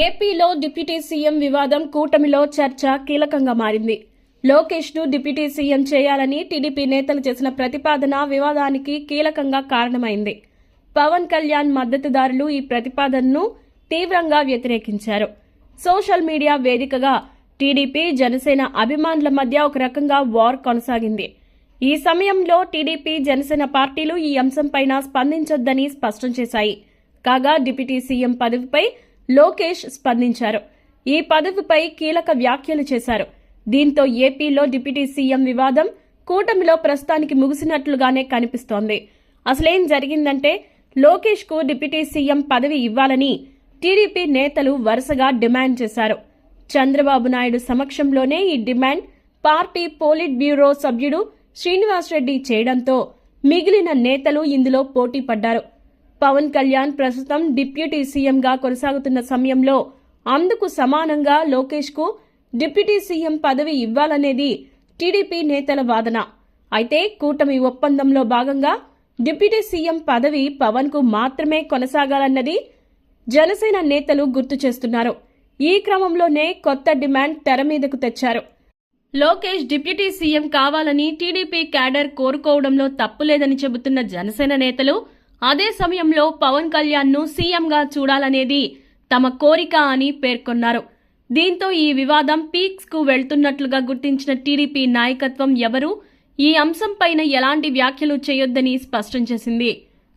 ఏపీలో deputy CM వివాదం కూటమిలో చర్చ కీలకంగా మారింది. లోకేష్ను డిప్యూటీ సీఎం చేయాలని టీడీపీ నేతలు చేసిన ప్రతిపాదన వివాదానికి కీలకంగా కారణమైంది. పవన్ కళ్యాణ్ మద్దతుదారులు ఈ ప్రతిపాదనను తీవ్రంగా వ్యతిరేకించారు. సోషల్ మీడియా వేదికగా టీడీపీ జనసేన అభిమానుల మధ్య ఒక రకంగా వార్ కొనసాగింది. ఈ సమయంలో టీడీపీ జనసేన పార్టీలు ఈ అంశంపైన స్పందించొద్దని స్పష్టం చేశాయి. కాగా డిప్యూటీ సీఎం పదవిపై లోకేష్ స్పందించారు. ఈ పదవిపై కీలక వ్యాఖ్యలు చేశారు. దీంతో ఏపీలో డిప్యూటీ సీఎం వివాదం కూటమిలో ప్రస్తుతానికి ముగిసినట్లుగానే కనిపిస్తోంది. అసలేం జరిగిందంటే లోకేష్కు డిప్యూటీ సీఎం పదవి ఇవ్వాలని టీడీపీ నేతలు వరుసగా డిమాండ్ చేశారు. చంద్రబాబు నాయుడు సమక్షంలోనే ఈ డిమాండ్ పార్టీ పోలిట్ బ్యూరో సభ్యుడు శ్రీనివాసరెడ్డి చేయడంతో మిగిలిన నేతలు ఇందులో పోటీ పడ్డారు. పవన్ కళ్యాణ్ ప్రస్తుతం డిప్యూటీ సీఎంగా కొనసాగుతున్న సమయంలో అందుకు సమానంగా లోకేష్కు డిప్యూటీ సీఎం పదవి ఇవ్వాలనేది టీడీపీ నేతల వాదన. అయితే కూటమి ఒప్పందంలో భాగంగా డిప్యూటీ సీఎం పదవి పవన్కు మాత్రమే కొనసాగాలన్నది జనసేన నేతలు గుర్తు చేస్తున్నారు. ఈ క్రమంలోనే కొత్త డిమాండ్ తెర మీదకు తెచ్చారు. లోకేష్ డిప్యూటీ సీఎం కావాలని టీడీపీ క్యాడర్ కోరుకోవడంలో తప్పులేదని చెబుతున్న జనసేన నేతలు అదే సమయంలో పవన్ కళ్యాణ్ను సీఎంగా చూడాలనేది తమ కోరిక అని పేర్కొన్నారు. దీంతో ఈ వివాదం పీక్స్కు వెళ్తున్నట్లుగా గుర్తించిన టీడీపీ నాయకత్వం ఎవరు? ఈ అంశంపైన ఎలాంటి వ్యాఖ్యలు చేయొద్దని స్పష్టం చేసింది.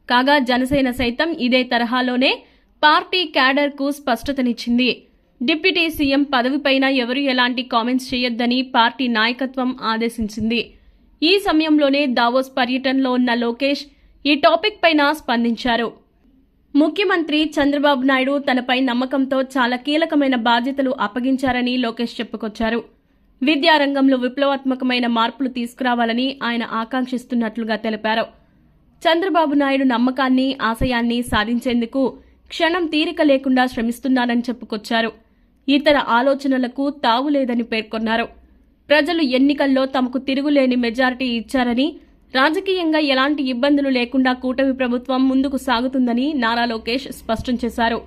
కాగా జనసేన సైతం ఇదే తరహాలోనే పార్టీ క్యాడర్కు స్పష్టతనిచ్చింది. డిప్యూటీ సీఎం పదవిపైన ఎవరు ఎలాంటి కామెంట్స్ చేయొద్దని పార్టీ నాయకత్వం ఆదేశించింది. ఈ సమయంలోనే దావోస్ పర్యటనలో ఉన్న లోకేష్ ఈ టాపిక్ పైన స్పందించారు. ముఖ్యమంత్రి చంద్రబాబు నాయుడు తనపై నమ్మకంతో చాలా కీలకమైన బాధ్యతలు అప్పగించారని లోకేష్ చెప్పుకొచ్చారు. విద్యారంగంలో విప్లవాత్మకమైన మార్పులు తీసుకురావాలని ఆయన ఆకాంక్షిస్తున్నట్లుగా తెలిపారు. చంద్రబాబు నాయుడు నమ్మకాన్ని ఆశయాన్ని సాధించేందుకు క్షణం తీరిక లేకుండా శ్రమిస్తున్నానని చెప్పుకొచ్చారు. ఇతర ఆలోచనలకు తావులేదని పేర్కొన్నారు. ప్రజలు ఎన్నికల్లో తమకు తిరుగులేని మెజారిటీ ఇచ్చారని రాజకీయంగా ఎలాంటి ఇబ్బందులు లేకుండా కూటమి ప్రభుత్వం ముందుకు సాగుతుందని నారా లోకేష్ స్పష్టం చేశారు.